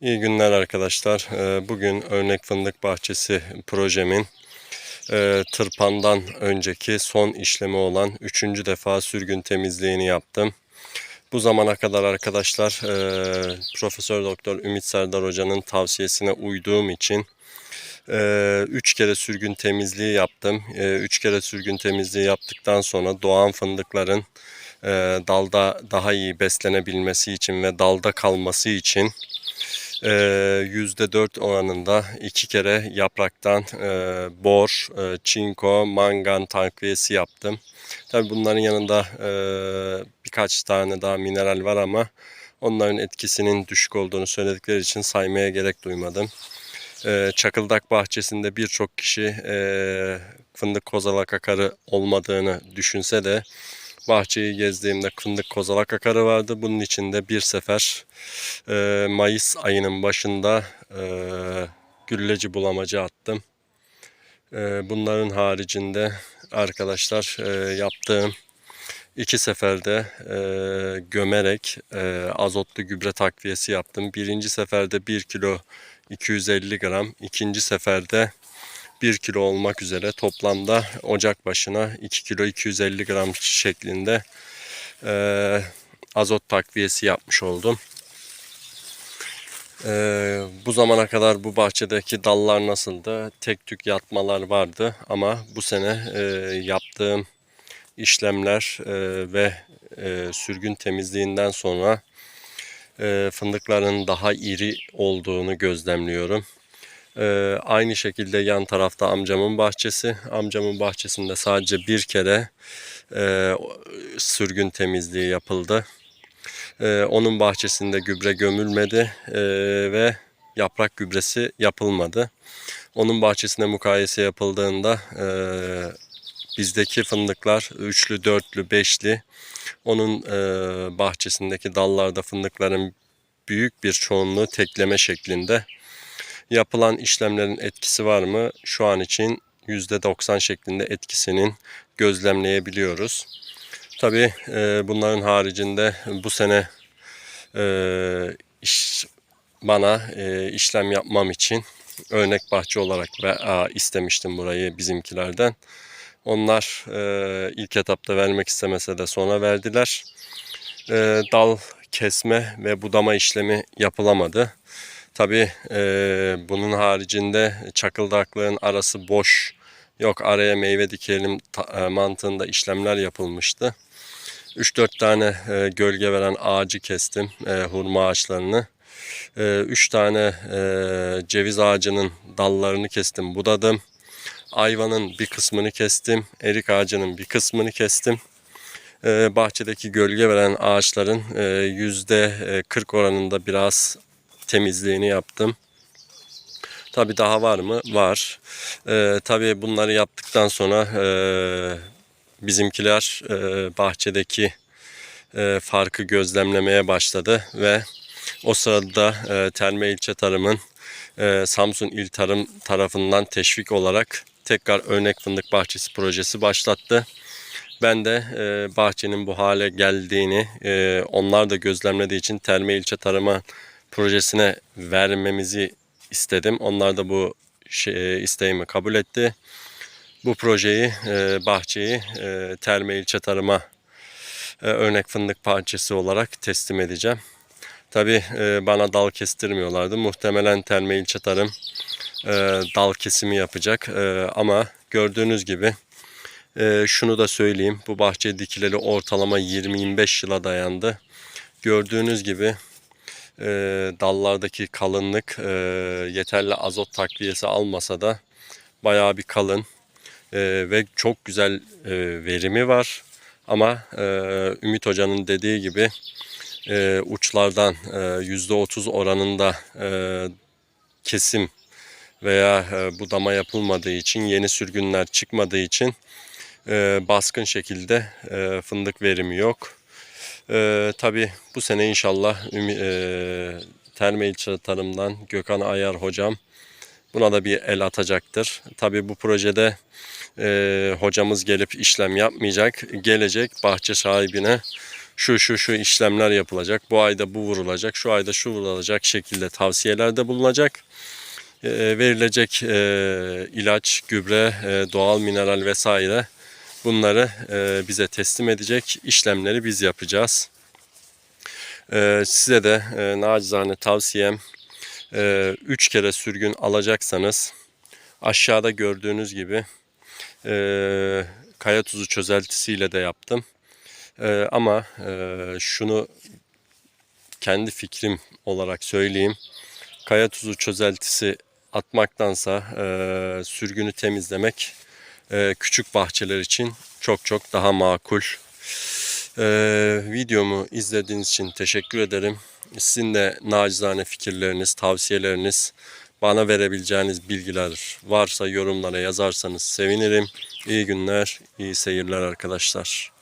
İyi günler arkadaşlar. Ee, Bugün Örnek Fındık Bahçesi projemin e, tırpandan önceki son işlemi olan üçüncü defa sürgün temizliğini yaptım. Bu zamana kadar arkadaşlar e, Profesör Doktor Ümit Serdar Hoca'nın tavsiyesine uyduğum için 3 kere sürgün temizliği yaptım. 3 kere sürgün temizliği yaptıktan sonra doğan fındıkların e, dalda daha iyi beslenebilmesi için ve dalda kalması için e, %4 oranında iki kere yapraktan e, bor, e, çinko, mangan takviyesi yaptım. Tabi bunların yanında e, birkaç tane daha mineral var ama onların etkisinin düşük olduğunu söyledikleri için saymaya gerek duymadım. Çakıldak bahçesinde birçok kişi fındık kozalak akarı olmadığını düşünse de bahçeyi gezdiğimde fındık kozalak akarı vardı. Bunun içinde bir sefer e, Mayıs ayının başında e, gülleci bulamacı attım. E, bunların haricinde arkadaşlar e, yaptığım iki seferde e, gömerek e, azotlu gübre takviyesi yaptım. Birinci seferde 1 kilo 250 gram, ikinci seferde 1 kilo olmak üzere toplamda ocak başına 2 kilo 250 gram şeklinde e, azot takviyesi yapmış oldum. E, bu zamana kadar bu bahçedeki dallar nasıldı? Tek tük yatmalar vardı ama bu sene e, yaptığım işlemler e, ve e, sürgün temizliğinden sonra e, fındıkların daha iri olduğunu gözlemliyorum. Ee, aynı şekilde yan tarafta amcamın bahçesi. Amcamın bahçesinde sadece bir kere e, sürgün temizliği yapıldı. E, onun bahçesinde gübre gömülmedi e, ve yaprak gübresi yapılmadı. Onun bahçesine mukayese yapıldığında e, bizdeki fındıklar üçlü, dörtlü, beşli. Onun e, bahçesindeki dallarda fındıkların büyük bir çoğunluğu tekleme şeklinde yapılan işlemlerin etkisi var mı? Şu an için %90 şeklinde etkisinin gözlemleyebiliyoruz. Tabi e, bunların haricinde bu sene e, iş, bana e, işlem yapmam için örnek bahçe olarak ve a, istemiştim burayı bizimkilerden. Onlar e, ilk etapta vermek istemese de sonra verdiler. E, dal kesme ve budama işlemi yapılamadı. Tabi e, bunun haricinde çakıldaklığın arası boş. Yok araya meyve dikelim e, mantığında işlemler yapılmıştı. 3-4 tane e, gölge veren ağacı kestim. E, hurma ağaçlarını. 3 e, tane e, ceviz ağacının dallarını kestim, budadım. Ayvanın bir kısmını kestim. Erik ağacının bir kısmını kestim. E, bahçedeki gölge veren ağaçların e, %40 oranında biraz temizliğini yaptım. Tabi daha var mı? Var. Ee, Tabi bunları yaptıktan sonra e, bizimkiler e, bahçedeki e, farkı gözlemlemeye başladı ve o sırada e, Terme İlçe Tarım'ın e, Samsun İl Tarım tarafından teşvik olarak tekrar örnek fındık bahçesi projesi başlattı. Ben de e, bahçenin bu hale geldiğini e, onlar da gözlemlediği için Terme İlçe Tarım'a projesine vermemizi istedim. Onlar da bu şey, isteğimi kabul etti. Bu projeyi, e, bahçeyi e, Terme İlçe Tarım'a e, örnek fındık parçası olarak teslim edeceğim. Tabi e, bana dal kestirmiyorlardı. Muhtemelen Terme İlçe Tarım e, dal kesimi yapacak. E, ama gördüğünüz gibi e, şunu da söyleyeyim. Bu bahçe dikileli ortalama 20-25 yıla dayandı. Gördüğünüz gibi e, dallardaki kalınlık e, yeterli azot takviyesi almasa da bayağı bir kalın e, ve çok güzel e, verimi var. Ama e, Ümit Hoca'nın dediği gibi e, uçlardan e, %30 oranında e, kesim veya e, budama yapılmadığı için yeni sürgünler çıkmadığı için e, baskın şekilde e, fındık verimi yok. Ee, tabii bu sene inşallah e, Terme İlçe Tarım'dan Gökhan Ayar hocam buna da bir el atacaktır. Tabii bu projede e, hocamız gelip işlem yapmayacak. Gelecek bahçe sahibine şu şu şu işlemler yapılacak, bu ayda bu vurulacak, şu ayda şu vurulacak şekilde tavsiyelerde bulunacak. E, verilecek e, ilaç, gübre, e, doğal mineral vesaire bunları e, bize teslim edecek işlemleri biz yapacağız. E, size de e, nacizane tavsiyem 3 kere sürgün alacaksanız aşağıda gördüğünüz gibi e, kaya tuzu çözeltisiyle de yaptım. E, ama e, şunu kendi fikrim olarak söyleyeyim. Kaya tuzu çözeltisi atmaktansa e, sürgünü temizlemek e, küçük bahçeler için çok çok daha makul. E, videomu izlediğiniz için teşekkür ederim. Sizin de nacizane fikirleriniz, tavsiyeleriniz, bana verebileceğiniz bilgiler varsa yorumlara yazarsanız sevinirim. İyi günler, iyi seyirler arkadaşlar.